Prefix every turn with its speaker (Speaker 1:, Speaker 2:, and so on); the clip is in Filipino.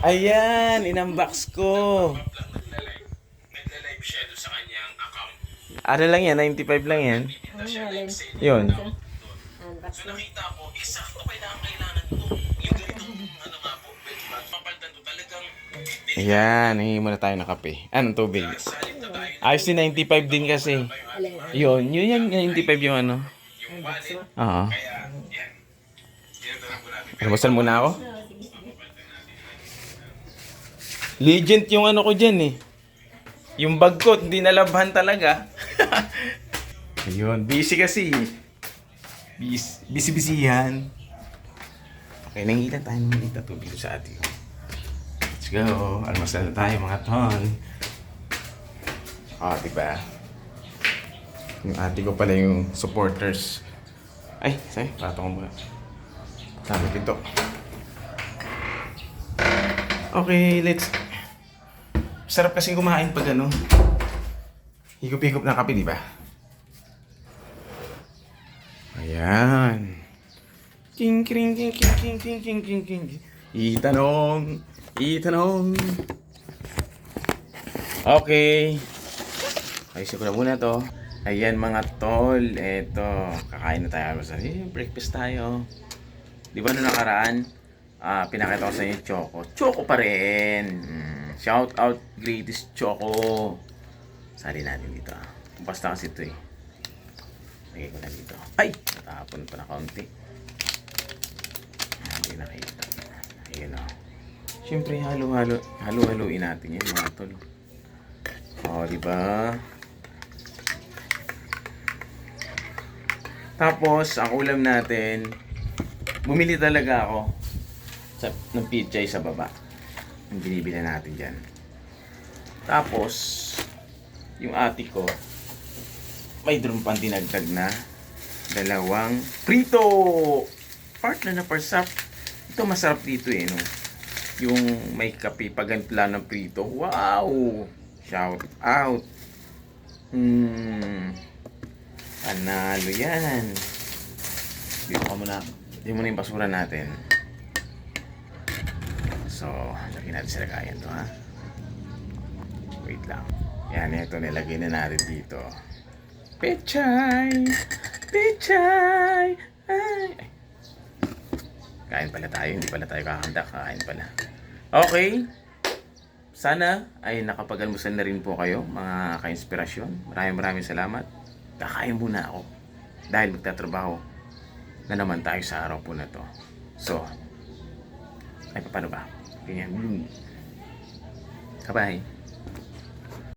Speaker 1: Ayan, inunbox ko.
Speaker 2: Nagla-live siya doon sa kanyang account.
Speaker 1: Ano lang yan, 95 lang yan.
Speaker 3: Alin.
Speaker 1: Yun.
Speaker 3: Unbox
Speaker 2: So
Speaker 3: na.
Speaker 2: nakita ko, eksakto kailangan kailangan ko. Yung ganitong ano nga po, benchmark. Papalitan to talagang
Speaker 1: Ayan, hingi muna tayo ng kape. Anong tubig?
Speaker 2: salip na tayo.
Speaker 1: Ayos din 95 din kasi.
Speaker 3: Alin.
Speaker 1: Yun, yun yan, 95 yung ano.
Speaker 3: Unbox mo.
Speaker 1: Oo.
Speaker 2: Kaya, yan. Natin.
Speaker 1: Almusal muna ako. Legend yung ano ko dyan eh. Yung bag ko, hindi nalabhan talaga. Ayun, busy kasi. Busy, busy, busy yan. Okay, nangilan tayo ng dito tubig sa atin. Let's go. Almasal na tayo mga ton. Ah, diba? Yung ate ko pala yung supporters. Ay, say, pato ko muna. Sabi ito. Okay, let's... Sarap kasing kumain pag ano. Higop-higop ng kape, di ba? Ayan. King, king, king, king, king, king, king, king, king. Itanong, itanong. Okay. Ayusin ko na muna to. Ayan mga tol, eto, kakain na tayo. Eh, breakfast tayo. Di ba nung nakaraan, ah, pinakita ko sa inyo Choco. Choco pa rin. Mm, shout out, greatest Choco. Sali natin dito. ah. Basta kasi ito eh. Lagay ko na dito. Ay! Natapon pa na kaunti. Ah, Hindi nakita. Ayun o. Siyempre, halo-halo. Halo-haloin natin yan mga tol. O, di ba? Tapos, ang ulam natin, bumili talaga ako sa, ng pichay sa baba. Yung binibili natin dyan. Tapos, yung ate ko, may drum pang dinagdag na dalawang prito! Partner na parsap. Ito masarap dito eh, no? Yung may kape pag ganito lang ng prito. Wow! Shout out! Hmm. Panalo yan. Dito ka muna. Dito muna yung basura natin. So, lagyan natin sa lagayan to ha. Wait lang. Yan, ito nilagay na natin dito. Pechay! Pechay! Ay! Kain pala tayo, hindi pala tayo kakanda, kain pala. Okay. Sana ay nakapag-almusal na rin po kayo, mga ka-inspirasyon. Maraming maraming salamat. Kakain muna ako. Dahil magtatrabaho na naman tayo sa araw po na to. So, ay paano ba? ยังไงวุ่นเข้าไป